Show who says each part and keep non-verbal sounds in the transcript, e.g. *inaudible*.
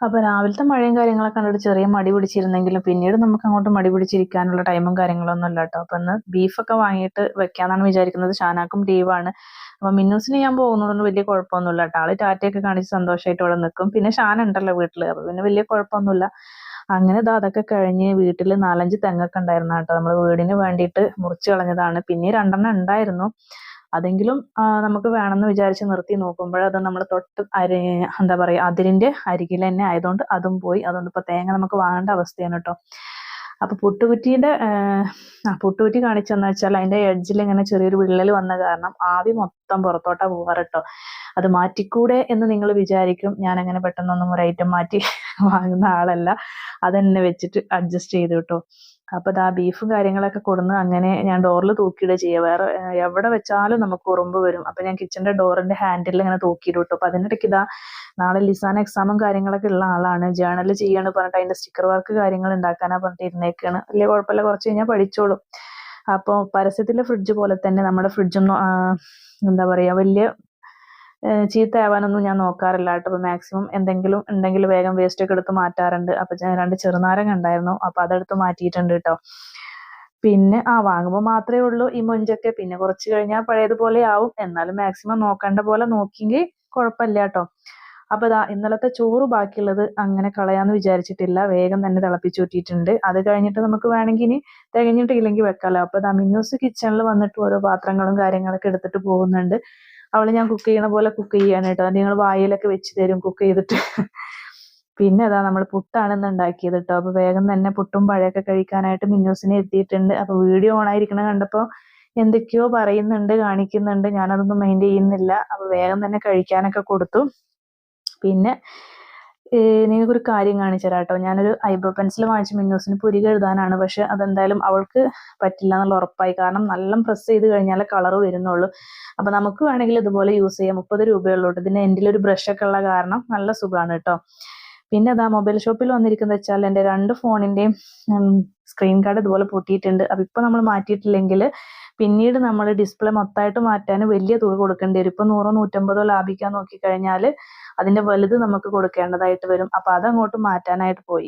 Speaker 1: അപ്പോൾ രാവിലത്തെ മഴയും കാര്യങ്ങളൊക്കെ കണ്ടിട്ട് ചെറിയ മടി പിടിച്ചിരുന്നെങ്കിലും പിന്നീട് നമുക്ക് അങ്ങോട്ട് മടി പിടിച്ചിരിക്കാനുള്ള ടൈമും കാര്യങ്ങളൊന്നും ഇല്ല കേട്ടോ അപ്പം ഇന്ന് ബീഫൊക്കെ വാങ്ങിയിട്ട് വെക്കാന്നാണ് വിചാരിക്കുന്നത്. ഷാനാക്കും ലീവാണ് അപ്പൊ മിന്നൂസിന് ഞാൻ പോകുന്നതുകൊണ്ട് വലിയ കുഴപ്പമൊന്നുമില്ല കേട്ടോ ആൾ ടാറ്റയൊക്കെ കാണിച്ച് സന്തോഷമായിട്ട് ഇവിടെ നിൽക്കും പിന്നെ ഷാൻ ഉണ്ടല്ലോ വീട്ടിൽ അപ്പൊ പിന്നെ വലിയ കുഴപ്പമൊന്നുമില്ല അങ്ങനെ ഇതാ അതൊക്കെ കഴിഞ്ഞ് വീട്ടിൽ നാലഞ്ച് തെങ്ങൊക്കെ ഉണ്ടായിരുന്നു കേട്ടോ നമ്മൾ വീടിന് വേണ്ടിയിട്ട് മുറിച്ച് കളഞ്ഞതാണ്. പിന്നെ രണ്ടെണ്ണം ഉണ്ടായിരുന്നു. അതെങ്കിലും നമുക്ക് വേണമെന്ന് വിചാരിച്ച് നിർത്തി നോക്കുമ്പോൾ അത് നമ്മൾ തൊട്ട് അരി എന്താ പറയുക അതിരിന്റെ അരികിൽ തന്നെ ആയതുകൊണ്ട് അതും പോയി. അതുകൊണ്ട് ഇപ്പൊ തേങ്ങ നമുക്ക് വാങ്ങേണ്ട അവസ്ഥയാണ് കേട്ടോ. അപ്പൊ പുട്ടുകുറ്റിയുടെ ആ പുട്ടുകുറ്റി കാണിച്ചെന്ന് വെച്ചാൽ അതിന്റെ എഡ്ജിൽ ഇങ്ങനെ ചെറിയൊരു വിള്ളൽ വന്ന കാരണം ആവി മൊത്തം പുറത്തോട്ടാ പോവാറ് കേട്ടോ. അത് മാറ്റിക്കൂടെ എന്ന് നിങ്ങൾ വിചാരിക്കും. ഞാൻ അങ്ങനെ പെട്ടെന്നൊന്നും ഒരു ഐറ്റം മാറ്റി *laughs* വാങ്ങുന്ന ആളല്ല. അതെന്നെ വെച്ചിട്ട് അഡ്ജസ്റ്റ് ചെയ്തു കേട്ടോ. അപ്പൊ ദാ ബീഫും കാര്യങ്ങളൊക്കെ കൊടുന്ന് അങ്ങനെ ഞാൻ ഡോറിൽ തൂക്കിയിടുക ചെയ്യുക വേറെ എവിടെ വെച്ചാലും നമുക്ക് ഉറുമ്പ് വരും. അപ്പൊ ഞാൻ കിച്ചന്റെ ഡോറിന്റെ ഹാൻഡിൽ ഇങ്ങനെ തൂക്കിയിടും കേട്ടോ. അപ്പൊ അതിനിടയ്ക്ക് ഇതാ നാളെ ലിസാൻ എക്സാമും കാര്യങ്ങളൊക്കെ ഉള്ള ആളാണ്. ജേണൽ ചെയ്യാണ് പറഞ്ഞിട്ട് അതിന്റെ സ്റ്റിക്കർ വർക്ക് കാര്യങ്ങൾ ഉണ്ടാക്കാനാ പറഞ്ഞിട്ട് ഇരുന്നേക്കാണ്. വലിയ കുഴപ്പമില്ല. കുറച്ച് കഴിഞ്ഞാൽ പഠിച്ചോളും. അപ്പോൾ പരസ്യത്തിലെ ഫ്രിഡ്ജ് പോലെ തന്നെ നമ്മുടെ ഫ്രിഡ്ജും എന്താ പറയാ വലിയ ചീത്തയാവാനൊന്നും ഞാൻ നോക്കാറില്ല കേട്ടോ. അപ്പോൾ മാക്സിമം എന്തെങ്കിലും ഉണ്ടെങ്കിൽ വേഗം വേസ്റ്റ് ഒക്കെ എടുത്ത് മാറ്റാറുണ്ട്. അപ്പോൾ രണ്ട് ചെറുനാരങ്ങ ഉണ്ടായിരുന്നു. അപ്പോൾ അതെടുത്ത് മാറ്റിയിട്ടുണ്ട് കേട്ടോ. പിന്നെ ആ വാങ്ങുമ്പോൾ മാത്രമേ ഉള്ളൂ ഈ മൊഞ്ചൊക്കെ. പിന്നെ കുറച്ച് കഴിഞ്ഞാൽ പഴയതുപോലെ ആവും. എന്നാലും മാക്സിമം നോക്കേണ്ട പോലെ നോക്കിയെങ്കിൽ കുഴപ്പമില്ല കേട്ടോ. അപ്പോൾ ദാ ഇന്നലത്തെ ചോറ് ബാക്കിയുള്ളത് അങ്ങനെ കളയാന്ന് വിചാരിച്ചിട്ടില്ല. വേഗം തന്നെ തിളപ്പിച്ച് കൂട്ടിയിട്ടുണ്ട് അത് കഴിഞ്ഞിട്ട് നമുക്ക് വേണമെങ്കിൽ ഇനി തികഞ്ഞിട്ടില്ലെങ്കിൽ വെക്കാലോ. അപ്പോൾ ദാ മിന്നൂസ് കിച്ചണിൽ വന്നിട്ട് ഓരോ പാത്രങ്ങളും കാര്യങ്ങളൊക്കെ എടുത്തിട്ട് പോകുന്നുണ്ട്. അവൾ ഞാൻ കുക്ക് ചെയ്യണ പോലെ കുക്ക് ചെയ്യാണ് കേട്ടോ. നിങ്ങൾ വായിലൊക്കെ വെച്ച് തരും കുക്ക് ചെയ്തിട്ട്. പിന്നെ അതാ നമ്മൾ പുട്ടാണ് ഇന്ന് ഉണ്ടാക്കിയത് കേട്ടോ. അപ്പൊ വേഗം തന്നെ പുട്ടും പഴയൊക്കെ കഴിക്കാനായിട്ട് മിന്നൂസിനെ എത്തിയിട്ടുണ്ട്. അപ്പൊ വീഡിയോ ഓൺ ആയിരിക്കണ കണ്ടപ്പോ എന്തൊക്കെയോ പറയുന്നുണ്ട് കാണിക്കുന്നുണ്ട്. ഞാനതൊന്നും മൈൻഡ് ചെയ്യുന്നില്ല. അപ്പൊ വേഗം തന്നെ കഴിക്കാനൊക്കെ കൊടുത്തു. പിന്നെ നിങ്ങൾക്കൊരു കാര്യം കാണിച്ചു തരാം കേട്ടോ ഞാനൊരു ഐബ്രോ പെൻസിൽ വാങ്ങിച്ച് മിന്നൂസിന് പുരി എഴുതാനാണ് പക്ഷെ അതെന്തായാലും അവൾക്ക് പറ്റില്ല എന്നുള്ള ഉറപ്പായി. കാരണം നല്ല പ്രസ് ചെയ്ത് കഴിഞ്ഞാലേ കളർ വരുന്നുള്ളൂ. അപ്പൊ നമുക്ക് വേണമെങ്കിൽ ഇതുപോലെ യൂസ് ചെയ്യാം. മുപ്പത് രൂപയുള്ളൂ ഇതിന്റെ എൻഡിൽ ഒരു ബ്രഷ് ഒക്കെ ഉള്ള കാരണം നല്ല സുഖമാണ് കേട്ടോ. പിന്നെ അതാ മൊബൈൽ ഷോപ്പിൽ വന്നിരിക്കുന്നത് വെച്ചാൽ എന്റെ രണ്ട് ഫോണിന്റെയും സ്ക്രീൻ കാർഡ് ഇതുപോലെ പൊട്ടിയിട്ടുണ്ട്. അപ്പൊ ഇപ്പൊ നമ്മൾ മാറ്റിയിട്ടില്ലെങ്കിൽ പിന്നീട് നമ്മൾ ഡിസ്പ്ലേ മൊത്തമായിട്ട് മാറ്റാൻ വലിയ തുക കൊടുക്കേണ്ടി വരും. ഇപ്പൊ നൂറോ നൂറ്റമ്പതോ ലാഭിക്കാൻ നോക്കിക്കഴിഞ്ഞാൽ അതിന്റെ വലുത് നമുക്ക് കൊടുക്കേണ്ടതായിട്ട് വരും. അപ്പൊ അതങ്ങോട്ട് മാറ്റാനായിട്ട് പോയി.